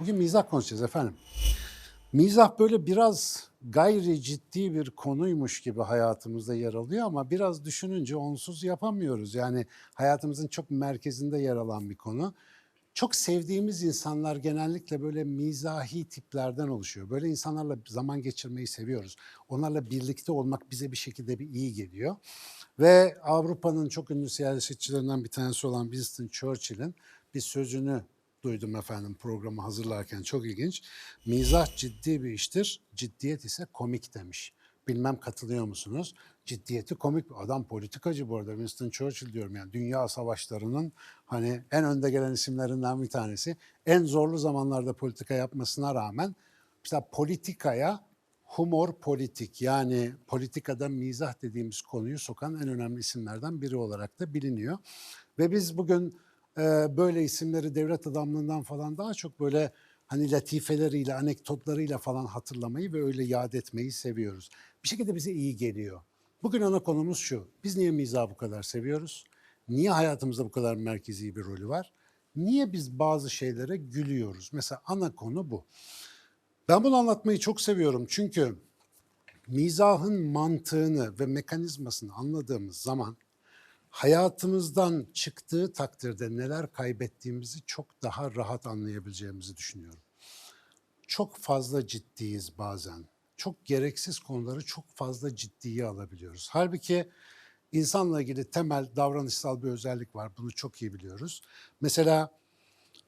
Bugün mizah konuşacağız efendim. Mizah böyle biraz gayri ciddi bir konuymuş gibi hayatımızda yer alıyor ama biraz düşününce onsuz yapamıyoruz. Yani hayatımızın çok merkezinde yer alan bir konu. Çok sevdiğimiz insanlar genellikle böyle mizahi tiplerden oluşuyor. Böyle insanlarla zaman geçirmeyi seviyoruz. Onlarla birlikte olmak bize bir şekilde bir iyi geliyor. Ve Avrupa'nın çok ünlü siyasetçilerinden bir tanesi olan Winston Churchill'in bir sözünü duydum efendim programı hazırlarken çok ilginç. Mizah ciddi bir iştir, ciddiyet ise komik demiş. Bilmem katılıyor musunuz? Ciddiyeti komik. Adam politikacı bu arada Winston Churchill diyorum yani dünya savaşlarının hani en önde gelen isimlerinden bir tanesi. En zorlu zamanlarda politika yapmasına rağmen mesela politikaya humor politik yani politikada mizah dediğimiz konuyu sokan en önemli isimlerden biri olarak da biliniyor. Ve biz bugün böyle isimleri devlet adamlığından falan daha çok böyle hani latifeleriyle, anekdotlarıyla falan hatırlamayı ve öyle yad etmeyi seviyoruz. Bir şekilde bize iyi geliyor. Bugün ana konumuz şu. Biz niye mizahı bu kadar seviyoruz? Niye hayatımızda bu kadar merkezi bir rolü var? Niye biz bazı şeylere gülüyoruz? Mesela ana konu bu. Ben bunu anlatmayı çok seviyorum çünkü mizahın mantığını ve mekanizmasını anladığımız zaman hayatımızdan çıktığı takdirde neler kaybettiğimizi çok daha rahat anlayabileceğimizi düşünüyorum. Çok fazla ciddiyiz bazen. Çok gereksiz konuları çok fazla ciddiye alabiliyoruz. Halbuki insanla ilgili temel davranışsal bir özellik var. Bunu çok iyi biliyoruz. Mesela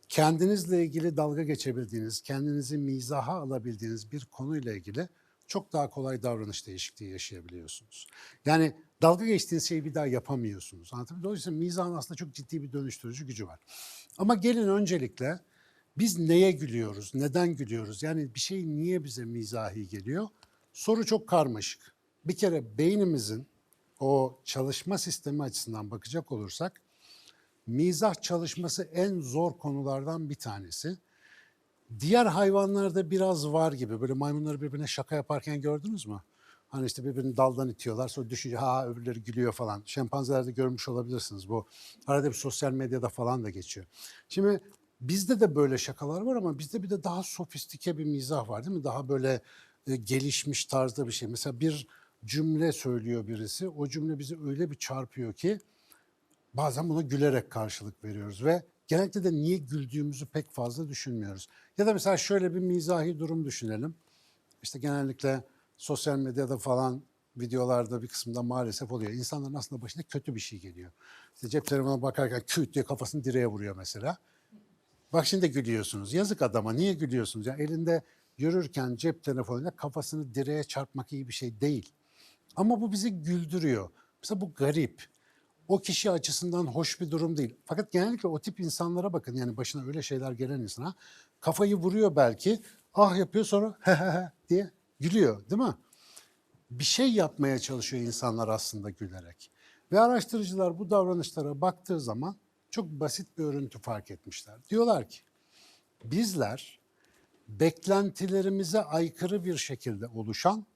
kendinizle ilgili dalga geçebildiğiniz, kendinizi mizaha alabildiğiniz bir konuyla ilgili çok daha kolay davranış değişikliği yaşayabiliyorsunuz. Yani dalga geçtiğiniz şeyi bir daha yapamıyorsunuz. Anlatabiliyor muyum? Dolayısıyla mizahın aslında çok ciddi bir dönüştürücü gücü var. Ama gelin öncelikle biz neye gülüyoruz, neden gülüyoruz? Yani bir şey niye bize mizahi geliyor? Soru çok karmaşık. Bir kere beynimizin o çalışma sistemi açısından bakacak olursak mizah çalışması en zor konulardan bir tanesi. Diğer hayvanlarda biraz var gibi. Böyle maymunları birbirine şaka yaparken gördünüz mü? Hani işte birbirini daldan itiyorlar sonra düşünce ha öbürleri gülüyor falan. Şempanzelerde görmüş olabilirsiniz bu. Arada bir sosyal medyada falan da geçiyor. Şimdi bizde de böyle şakalar var ama bizde bir de daha sofistike bir mizah var değil mi? Daha böyle e, gelişmiş tarzda bir şey. Mesela bir cümle söylüyor birisi. O cümle bizi öyle bir çarpıyor ki bazen buna gülerek karşılık veriyoruz ve genellikle de niye güldüğümüzü pek fazla düşünmüyoruz. Ya da mesela şöyle bir mizahi durum düşünelim. İşte genellikle sosyal medyada falan videolarda bir kısımda maalesef oluyor. İnsanların aslında başına kötü bir şey geliyor. İşte cep telefonuna bakarken küt diye kafasını direğe vuruyor mesela. Bak şimdi gülüyorsunuz. Yazık adama niye gülüyorsunuz? Ya elinde yürürken cep telefonuyla kafasını direğe çarpmak iyi bir şey değil. Ama bu bizi güldürüyor. Mesela bu garip. O kişi açısından hoş bir durum değil. Fakat genellikle o tip insanlara bakın yani başına öyle şeyler gelen insana kafayı vuruyor belki. Ah yapıyor sonra he he he diye gülüyor değil mi? Bir şey yapmaya çalışıyor insanlar aslında gülerek. Ve araştırıcılar bu davranışlara baktığı zaman çok basit bir örüntü fark etmişler. Diyorlar ki bizler beklentilerimize aykırı bir şekilde oluşan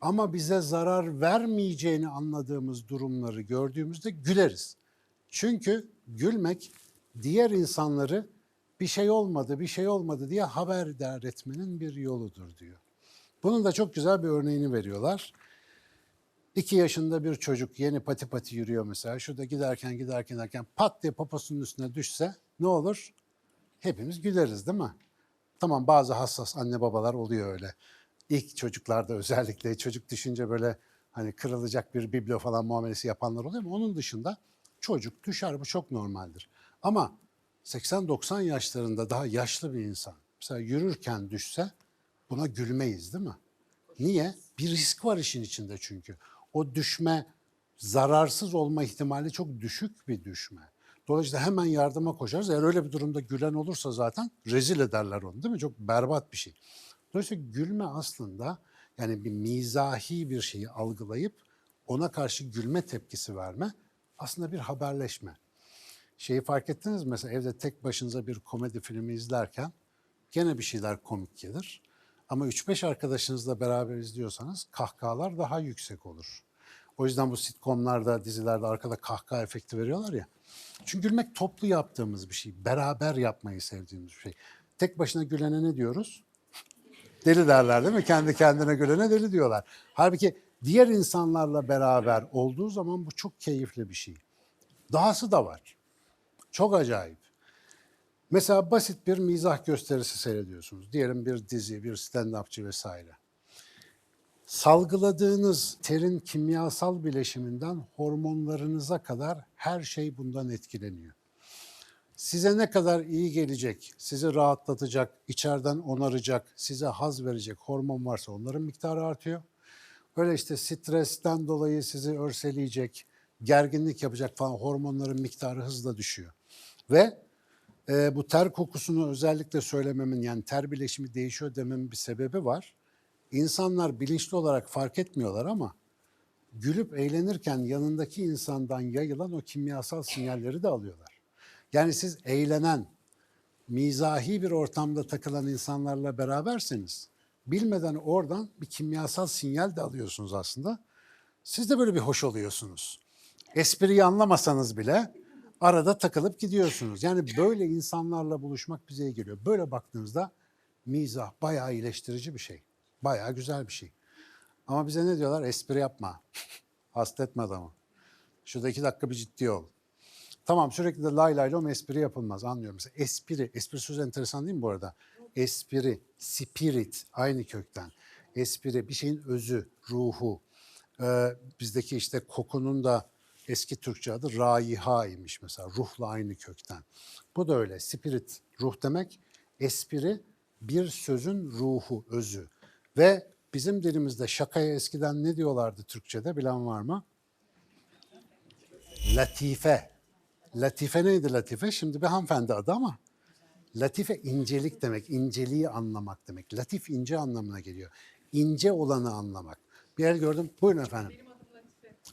ama bize zarar vermeyeceğini anladığımız durumları gördüğümüzde güleriz. Çünkü gülmek diğer insanları bir şey olmadı, bir şey olmadı diye haberdar etmenin bir yoludur diyor. Bunun da çok güzel bir örneğini veriyorlar. İki yaşında bir çocuk yeni pati pati yürüyor mesela. Şurada giderken giderken giderken pat diye poposunun üstüne düşse ne olur? Hepimiz güleriz değil mi? Tamam bazı hassas anne babalar oluyor öyle. İlk çocuklarda özellikle çocuk düşünce böyle hani kırılacak bir biblo falan muamelesi yapanlar oluyor ama onun dışında çocuk düşer bu çok normaldir. Ama 80-90 yaşlarında daha yaşlı bir insan mesela yürürken düşse buna gülmeyiz değil mi? Niye? Bir risk var işin içinde çünkü. O düşme zararsız olma ihtimali çok düşük bir düşme. Dolayısıyla hemen yardıma koşarız. Eğer öyle bir durumda gülen olursa zaten rezil ederler onu değil mi? Çok berbat bir şey. Dolayısıyla gülme aslında yani bir mizahi bir şeyi algılayıp ona karşı gülme tepkisi verme aslında bir haberleşme. Şeyi fark ettiniz mi? Mesela evde tek başınıza bir komedi filmi izlerken gene bir şeyler komik gelir. Ama 3-5 arkadaşınızla beraber izliyorsanız kahkahalar daha yüksek olur. O yüzden bu sitcomlarda, dizilerde arkada kahkaha efekti veriyorlar ya. Çünkü gülmek toplu yaptığımız bir şey. Beraber yapmayı sevdiğimiz bir şey. tek başına gülene ne diyoruz? Deli derler değil mi? Kendi kendine gülene deli diyorlar. Halbuki diğer insanlarla beraber olduğu zaman bu çok keyifli bir şey. Dahası da var. Çok acayip. Mesela basit bir mizah gösterisi seyrediyorsunuz. Diyelim bir dizi, bir stand-upçı vesaire. Salgıladığınız terin kimyasal bileşiminden hormonlarınıza kadar her şey bundan etkileniyor. Size ne kadar iyi gelecek, sizi rahatlatacak, içeriden onaracak, size haz verecek hormon varsa onların miktarı artıyor. Böyle işte stresten dolayı sizi örseleyecek, gerginlik yapacak falan hormonların miktarı hızla düşüyor. Ve e, bu ter kokusunu özellikle söylememin yani ter bileşimi değişiyor dememin bir sebebi var. İnsanlar bilinçli olarak fark etmiyorlar ama gülüp eğlenirken yanındaki insandan yayılan o kimyasal sinyalleri de alıyorlar. Yani siz eğlenen, mizahi bir ortamda takılan insanlarla beraberseniz bilmeden oradan bir kimyasal sinyal de alıyorsunuz aslında. Siz de böyle bir hoş oluyorsunuz. Espriyi anlamasanız bile arada takılıp gidiyorsunuz. Yani böyle insanlarla buluşmak bize iyi geliyor. Böyle baktığınızda mizah bayağı iyileştirici bir şey. Bayağı güzel bir şey. Ama bize ne diyorlar? Espri yapma. Hasta etme adamı. Şurada iki dakika bir ciddi ol. Tamam sürekli de lay lay lom espri yapılmaz anlıyorum. Mesela espri, espri sözü enteresan değil mi bu arada? Espri, spirit aynı kökten. Espri bir şeyin özü, ruhu. Ee, bizdeki işte kokunun da eski Türkçe adı raiha imiş mesela ruhla aynı kökten. Bu da öyle spirit ruh demek. Espri bir sözün ruhu, özü. Ve bizim dilimizde şakaya eskiden ne diyorlardı Türkçe'de bilen var mı? Latife. Latife neydi latife? Şimdi bir hanımefendi adı ama latife incelik demek, inceliği anlamak demek. Latif ince anlamına geliyor. İnce olanı anlamak. Bir el gördüm. Buyurun efendim.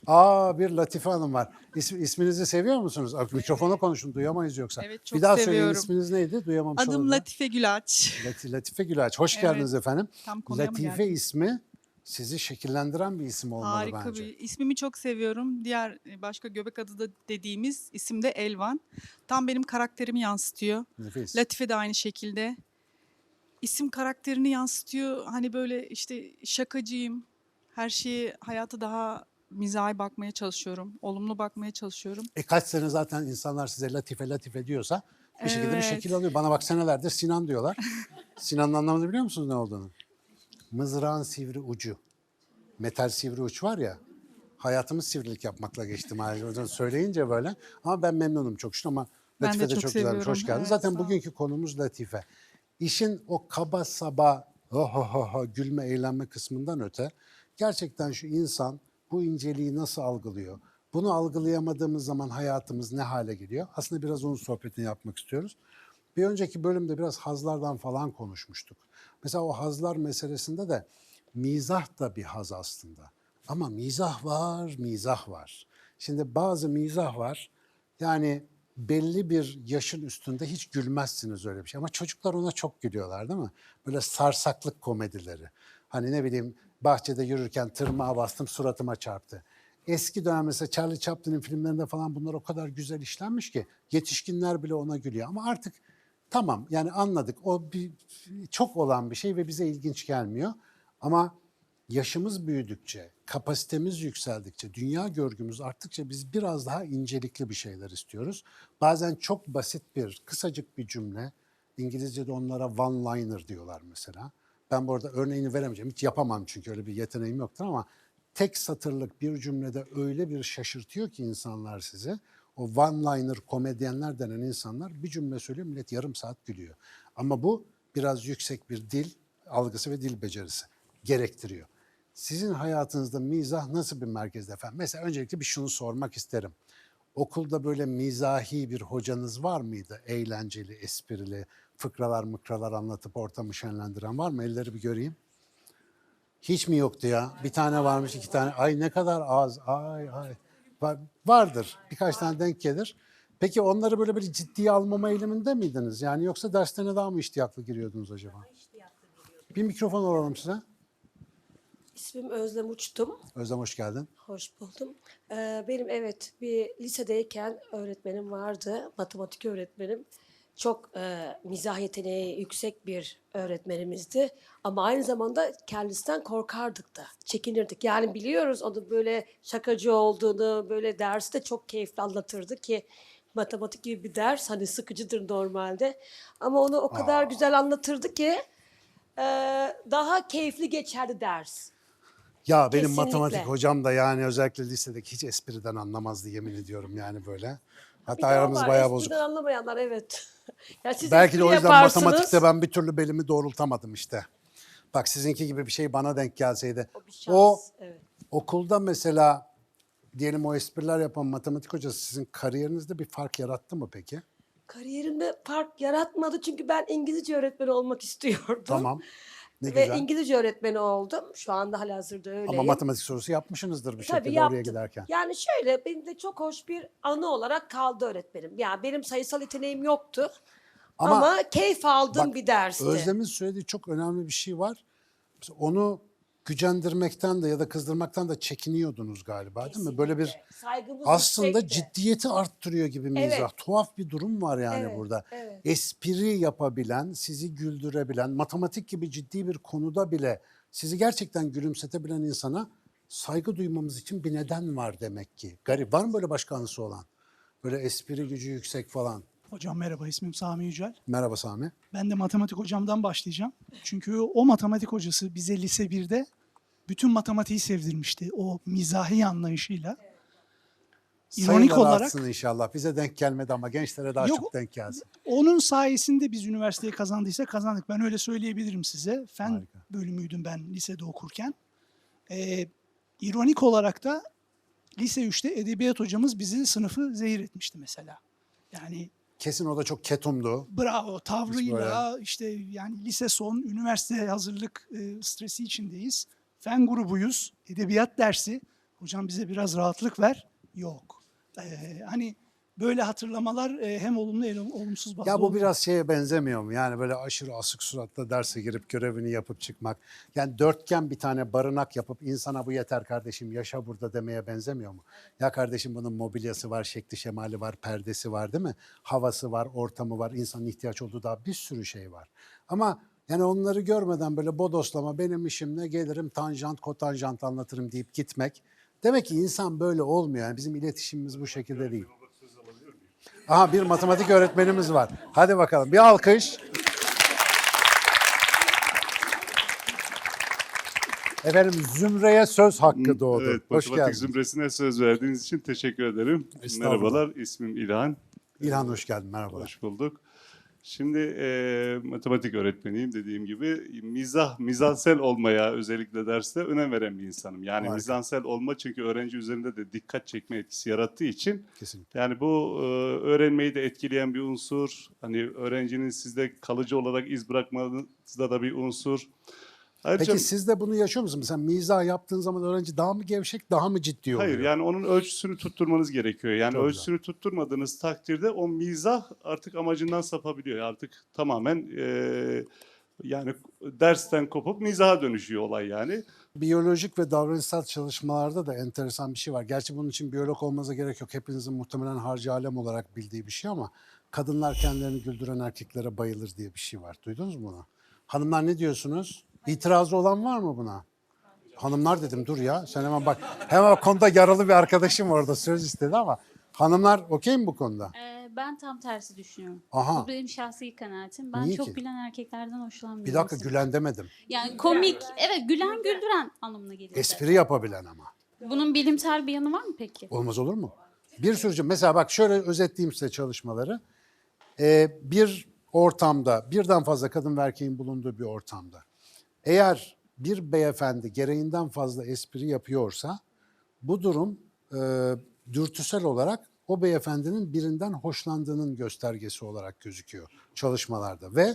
Aa bir Latife Hanım var. İsm, isminizi seviyor musunuz? Mikrofona konuşun duyamayız yoksa. Evet, çok bir daha söyleyin seviyorum. isminiz neydi? Duyamamış Adım olabilirim. Latife Gülaç. Lati- Latife Gülaç. Hoş Evet. geldiniz efendim. Tam konuya mı Latife ismi sizi şekillendiren bir isim olmalı Harika bence. bir ismimi çok seviyorum. Diğer e, başka göbek adı da dediğimiz isim de Elvan. Tam benim karakterimi yansıtıyor. Nefis. Latife de aynı şekilde. İsim karakterini yansıtıyor. Hani böyle işte şakacıyım. Her şeye hayata daha mizahi bakmaya çalışıyorum. Olumlu bakmaya çalışıyorum. E kaç sene zaten insanlar size Latife Latife diyorsa bir şekilde bir Evet. şekil alıyor. Bana bak senelerdir Sinan diyorlar. Sinan'ın anlamını biliyor musunuz ne olduğunu? Mızrağın sivri ucu. Metal sivri uç var ya. Hayatımız sivrilik yapmakla geçti maalesef. Söyleyince böyle. Ama ben memnunum çok şükür ama Ben de Latife de çok çok, güzelmiş. Hoş geldin. Evet, Zaten bugünkü konumuz Latife. İşin o kaba saba ho ho ho gülme eğlenme kısmından öte gerçekten şu insan bu inceliği nasıl algılıyor? Bunu algılayamadığımız zaman hayatımız ne hale geliyor? Aslında biraz onun sohbetini yapmak istiyoruz. Bir önceki bölümde biraz hazlardan falan konuşmuştuk. Mesela o hazlar meselesinde de mizah da bir haz aslında. Ama mizah var, mizah var. Şimdi bazı mizah var. Yani belli bir yaşın üstünde hiç gülmezsiniz öyle bir şey. Ama çocuklar ona çok gülüyorlar değil mi? Böyle sarsaklık komedileri. Hani ne bileyim bahçede yürürken tırmağa bastım suratıma çarptı. Eski dönem mesela Charlie Chaplin'in filmlerinde falan bunlar o kadar güzel işlenmiş ki yetişkinler bile ona gülüyor. Ama artık tamam yani anladık o bir, çok olan bir şey ve bize ilginç gelmiyor. Ama yaşımız büyüdükçe, kapasitemiz yükseldikçe, dünya görgümüz arttıkça biz biraz daha incelikli bir şeyler istiyoruz. Bazen çok basit bir, kısacık bir cümle, İngilizce'de onlara one-liner diyorlar mesela. Ben bu arada örneğini veremeyeceğim, hiç yapamam çünkü öyle bir yeteneğim yoktur ama tek satırlık bir cümlede öyle bir şaşırtıyor ki insanlar sizi. O one-liner komedyenler denen insanlar bir cümle söylüyor, millet yarım saat gülüyor. Ama bu biraz yüksek bir dil algısı ve dil becerisi gerektiriyor. Sizin hayatınızda mizah nasıl bir merkezde efendim? Mesela öncelikle bir şunu sormak isterim. Okulda böyle mizahi bir hocanız var mıydı? Eğlenceli, esprili, fıkralar mıkralar anlatıp ortamı şenlendiren var mı? Elleri bir göreyim. Hiç mi yoktu ya? Bir tane varmış, iki tane. Ay ne kadar az. Ay ay. Var- Vardır. Birkaç tane denk gelir. Peki onları böyle bir ciddiye almama eğiliminde miydiniz? Yani yoksa derslerine daha mı iştiyaklı giriyordunuz acaba? Bir mikrofon alalım size. İsmim Özlem Uçtum. Özlem hoş geldin. Hoş buldum. Ee, benim evet bir lisedeyken öğretmenim vardı. Matematik öğretmenim. Çok e, mizah yeteneği yüksek bir öğretmenimizdi. Ama aynı zamanda kendisinden korkardık da, çekinirdik. Yani biliyoruz onun böyle şakacı olduğunu, böyle dersi de çok keyifli anlatırdı ki matematik gibi bir ders hani sıkıcıdır normalde. Ama onu o kadar güzel anlatırdı ki e, daha keyifli geçerdi ders. Ya benim Kesinlikle. matematik hocam da yani özellikle lisedeki hiç espriden anlamazdı yemin ediyorum yani böyle. Hatta aramız bayağı bozuk. anlamayanlar evet. ya siz Belki de o yüzden yaparsınız. matematikte ben bir türlü belimi doğrultamadım işte. Bak sizinki gibi bir şey bana denk gelseydi. O bir şans. O evet. okulda mesela diyelim o espriler yapan matematik hocası sizin kariyerinizde bir fark yarattı mı peki? Kariyerimde fark yaratmadı çünkü ben İngilizce öğretmeni olmak istiyordum. Tamam. Ne Ve güzel. İngilizce öğretmeni oldum. Şu anda halihazırda öyleyim. Ama matematik sorusu yapmışsınızdır bir Tabii şekilde oraya yaptım. giderken. Yani şöyle benim de çok hoş bir anı olarak kaldı öğretmenim. Yani benim sayısal yeteneğim yoktu. Ama Ama, keyif aldığım Bak, bir dersti. Özlem'in söylediği çok önemli bir şey var. Mesela Onu gücendirmekten de ya da kızdırmaktan da çekiniyordunuz galiba değil mi? Böyle bir Kesinlikle. Saygımız aslında yüksekti. ciddiyeti arttırıyor gibi mizah. Evet. Tuhaf bir durum var yani Evet, burada. evet. Espri yapabilen, sizi güldürebilen, matematik gibi ciddi bir konuda bile sizi gerçekten gülümsetebilen insana saygı duymamız için bir neden var demek ki. Garip. Var mı böyle başka anısı olan? Böyle espri gücü yüksek falan. Hocam merhaba ismim Sami Yücel. Merhaba Sami. Ben de matematik hocamdan başlayacağım. Çünkü o matematik hocası bize lise 1'de bütün matematiği sevdirmişti. O mizahi anlayışıyla. İronik Sayılar olarak artsın inşallah. Bize denk gelmedi ama gençlere daha Yok. çok denk gelsin. onun sayesinde biz üniversiteyi kazandıysa kazandık. Ben öyle söyleyebilirim size. Fen Harika. bölümüydüm ben lisede okurken. Ee, ironik olarak da lise 3'te edebiyat hocamız bizi sınıfı zehir etmişti mesela. Yani Kesin o da çok ketumdu. bravo tavrıyla işte yani lise son üniversite hazırlık e, stresi içindeyiz. Fen grubuyuz. Edebiyat dersi. Hocam bize biraz rahatlık ver. Yok. Ee, hani böyle hatırlamalar e, hem olumlu hem olumsuz bazı Ya bu biraz şeye benzemiyor mu? Yani böyle aşırı asık suratla derse girip görevini yapıp çıkmak. Yani dörtgen bir tane barınak yapıp insana bu yeter kardeşim yaşa burada demeye benzemiyor mu? Ya kardeşim bunun mobilyası var, şekli şemali var, perdesi var değil mi? Havası var, ortamı var, insanın ihtiyaç olduğu daha bir sürü şey var. Ama yani onları görmeden böyle bodoslama benim işim ne gelirim tanjant kotanjant anlatırım deyip gitmek. Demek ki insan böyle olmuyor. Yani bizim iletişimimiz bu şekilde değil. Aha bir matematik öğretmenimiz var. Hadi bakalım bir alkış. Efendim Zümre'ye söz hakkı doğdu. Evet, Hoş matematik geldiniz. zümresine söz verdiğiniz için teşekkür ederim. Estağfurullah. Merhabalar, ismim İlhan. İlhan hoş geldin merhabalar. Hoş bulduk. Şimdi e, matematik öğretmeniyim dediğim gibi. Mizah, mizansel olmaya özellikle derste önem veren bir insanım. Yani Harika. mizansel olma çünkü öğrenci üzerinde de dikkat çekme etkisi yarattığı için Kesinlikle. yani bu e, öğrenmeyi de etkileyen bir unsur. Hani öğrencinin sizde kalıcı olarak iz bırakmanızda da bir unsur. Ayrıca, Peki siz de bunu yaşıyor musunuz? Mesela mizah yaptığın zaman öğrenci daha mı gevşek, daha mı ciddi oluyor? Hayır yani onun ölçüsünü tutturmanız gerekiyor. Yani Çok güzel. ölçüsünü tutturmadığınız takdirde o mizah artık amacından sapabiliyor. Artık tamamen eee, yani dersten kopup mizaha dönüşüyor olay yani. Biyolojik ve davranışsal çalışmalarda da enteresan bir şey var. Gerçi bunun için biyolog olmanıza gerek yok. Hepinizin muhtemelen harcı alem olarak bildiği bir şey ama kadınlar kendilerini güldüren erkeklere bayılır diye bir şey var. Duydunuz mu bunu? Hanımlar ne diyorsunuz? İtirazı olan var mı buna? Hanımlar dedim dur ya sen hemen bak. Hemen konuda yaralı bir arkadaşım orada söz istedi ama hanımlar okey mi bu konuda? Ee, ben tam tersi düşünüyorum. Aha. Bu benim şahsi kanaatim. Ben Niye çok ki? gülen erkeklerden hoşlanmıyorum. Bir dakika gülen demedim. Yani komik, evet gülen güldüren anlamına geliyor. Espri yapabilen ama. Bunun bilimsel bir yanı var mı peki? Olmaz olur mu? Bir sürü mesela bak şöyle özetleyeyim size çalışmaları. Ee, bir ortamda birden fazla kadın ve erkeğin bulunduğu bir ortamda eğer bir beyefendi gereğinden fazla espri yapıyorsa bu durum e, dürtüsel olarak o beyefendinin birinden hoşlandığının göstergesi olarak gözüküyor çalışmalarda ve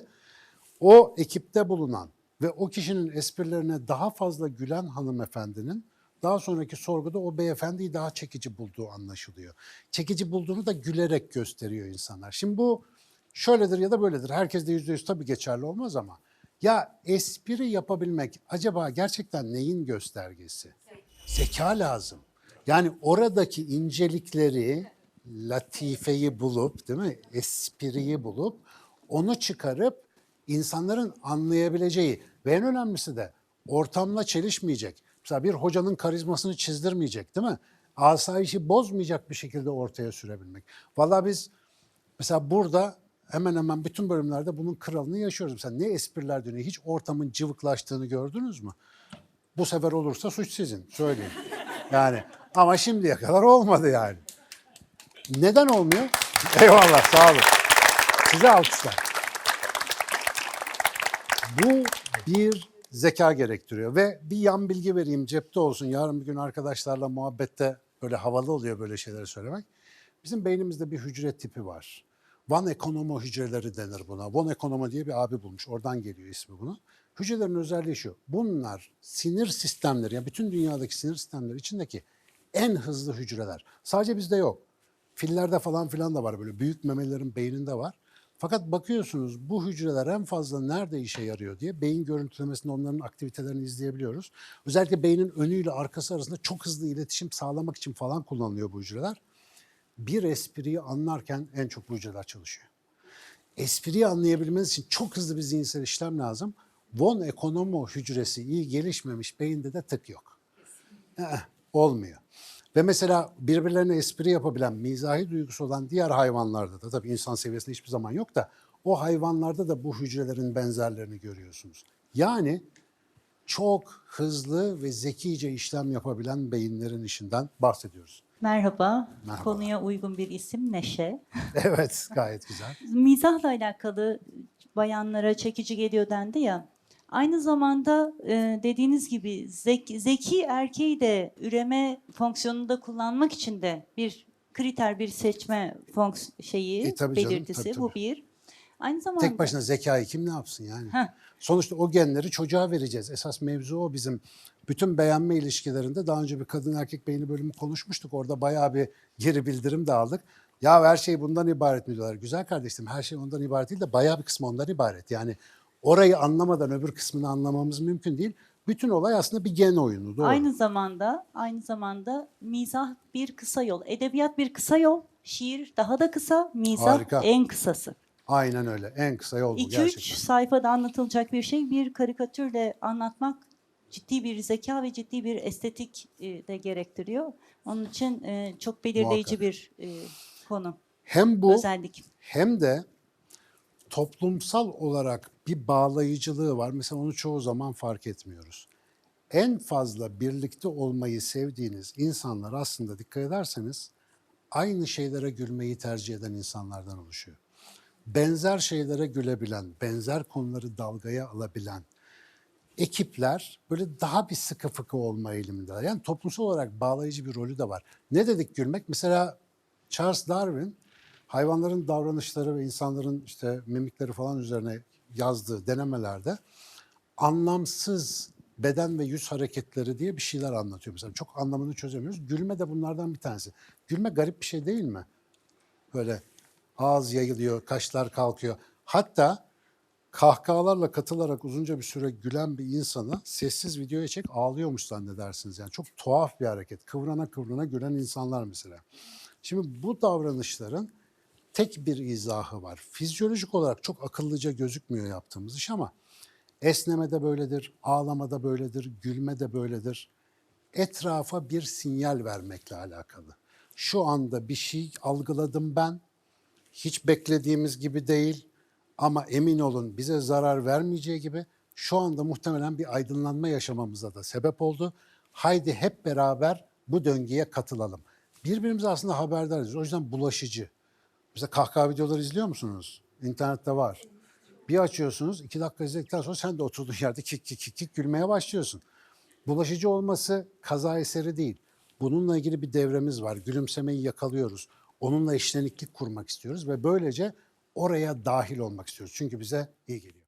o ekipte bulunan ve o kişinin esprilerine daha fazla gülen hanımefendinin daha sonraki sorguda o beyefendiyi daha çekici bulduğu anlaşılıyor. Çekici bulduğunu da gülerek gösteriyor insanlar. Şimdi bu şöyledir ya da böyledir. Herkes de yüzde yüz tabii geçerli olmaz ama ya espri yapabilmek acaba gerçekten neyin göstergesi? Zeka lazım. Yani oradaki incelikleri latifeyi bulup değil mi? Espriyi bulup onu çıkarıp insanların anlayabileceği ve en önemlisi de ortamla çelişmeyecek. Mesela bir hocanın karizmasını çizdirmeyecek değil mi? Asayişi bozmayacak bir şekilde ortaya sürebilmek. Vallahi biz mesela burada hemen hemen bütün bölümlerde bunun kralını yaşıyoruz. Mesela ne espriler dönüyor? Hiç ortamın cıvıklaştığını gördünüz mü? Bu sefer olursa suç sizin. Söyleyeyim. Yani ama şimdiye kadar olmadı yani. Neden olmuyor? Eyvallah sağ olun. Size alkışlar. Bu bir zeka gerektiriyor ve bir yan bilgi vereyim cepte olsun. Yarın bir gün arkadaşlarla muhabbette böyle havalı oluyor böyle şeyleri söylemek. Bizim beynimizde bir hücre tipi var. Van ekonomo hücreleri denir buna. Von ekonomo diye bir abi bulmuş. Oradan geliyor ismi bunu. Hücrelerin özelliği şu. Bunlar sinir sistemleri, yani bütün dünyadaki sinir sistemleri içindeki en hızlı hücreler. Sadece bizde yok. Fillerde falan filan da var böyle büyük memelilerin beyninde var. Fakat bakıyorsunuz bu hücreler en fazla nerede işe yarıyor diye beyin görüntülemesinde onların aktivitelerini izleyebiliyoruz. Özellikle beynin önüyle arkası arasında çok hızlı iletişim sağlamak için falan kullanılıyor bu hücreler. Bir espriyi anlarken en çok bu hücreler çalışıyor. Espriyi anlayabilmeniz için çok hızlı bir zihinsel işlem lazım. Von ekonomo hücresi iyi gelişmemiş beyinde de tık yok. Ee, olmuyor. Ve mesela birbirlerine espri yapabilen, mizahi duygusu olan diğer hayvanlarda da tabii insan seviyesinde hiçbir zaman yok da o hayvanlarda da bu hücrelerin benzerlerini görüyorsunuz. Yani çok hızlı ve zekice işlem yapabilen beyinlerin işinden bahsediyoruz. Merhaba. Merhaba. Konuya uygun bir isim Neşe. Evet, gayet güzel. Mizahla alakalı bayanlara çekici geliyor dendi ya. Aynı zamanda e, dediğiniz gibi zek- zeki erkeği de üreme fonksiyonunda kullanmak için de bir kriter, bir seçme fonks şeyi, E, tabii canım, belirtisi tabii, bu tabii. bir. Aynı zamanda Tek başına zekayı kim ne yapsın yani? Heh. Sonuçta o genleri çocuğa vereceğiz. Esas mevzu o bizim. Bütün beğenme ilişkilerinde daha önce bir kadın erkek beyni bölümü konuşmuştuk. Orada bayağı bir geri bildirim de aldık. Ya her şey bundan ibaret mi diyorlar. Güzel kardeşim her şey ondan ibaret değil de bayağı bir kısmı ondan ibaret. Yani orayı anlamadan öbür kısmını anlamamız mümkün değil. Bütün olay aslında bir gen oyunu. Doğru. Aynı zamanda aynı zamanda mizah bir kısa yol. Edebiyat bir kısa yol. Şiir daha da kısa, mizah Harika. en kısası. Aynen öyle. En kısa yol bu 2-3 gerçekten. sayfada anlatılacak bir şey bir karikatürle anlatmak ciddi bir zeka ve ciddi bir estetik e, de gerektiriyor. Onun için e, çok belirleyici Muhakkak. bir e, konu, Hem bu özellik. hem de toplumsal olarak bir bağlayıcılığı var. Mesela onu çoğu zaman fark etmiyoruz. En fazla birlikte olmayı sevdiğiniz insanlar aslında dikkat ederseniz aynı şeylere gülmeyi tercih eden insanlardan oluşuyor. Benzer şeylere gülebilen, benzer konuları dalgaya alabilen ekipler böyle daha bir sıkı fıkı olma eğilimindeler. Yani toplumsal olarak bağlayıcı bir rolü de var. Ne dedik gülmek? Mesela Charles Darwin hayvanların davranışları ve insanların işte mimikleri falan üzerine yazdığı denemelerde anlamsız beden ve yüz hareketleri diye bir şeyler anlatıyor. Mesela çok anlamını çözemiyoruz. Gülme de bunlardan bir tanesi. Gülme garip bir şey değil mi? Böyle ağız yayılıyor, kaşlar kalkıyor. Hatta kahkahalarla katılarak uzunca bir süre gülen bir insanı sessiz videoya çek ağlıyormuş zannedersiniz. Yani çok tuhaf bir hareket. Kıvrana kıvrana gülen insanlar mesela. Şimdi bu davranışların tek bir izahı var. Fizyolojik olarak çok akıllıca gözükmüyor yaptığımız iş ama esneme de böyledir, ağlama da böyledir, gülme de böyledir. Etrafa bir sinyal vermekle alakalı. Şu anda bir şey algıladım ben, hiç beklediğimiz gibi değil ama emin olun bize zarar vermeyeceği gibi şu anda muhtemelen bir aydınlanma yaşamamıza da sebep oldu. Haydi hep beraber bu döngüye katılalım. Birbirimize aslında haberdarız. O yüzden bulaşıcı. Mesela kahkaha videoları izliyor musunuz? İnternette var. Bir açıyorsunuz, iki dakika izledikten sonra sen de oturduğun yerde kik kik kik kik gülmeye başlıyorsun. Bulaşıcı olması kaza eseri değil. Bununla ilgili bir devremiz var. Gülümsemeyi yakalıyoruz. Onunla eşleniklik kurmak istiyoruz ve böylece oraya dahil olmak istiyoruz. Çünkü bize iyi geliyor.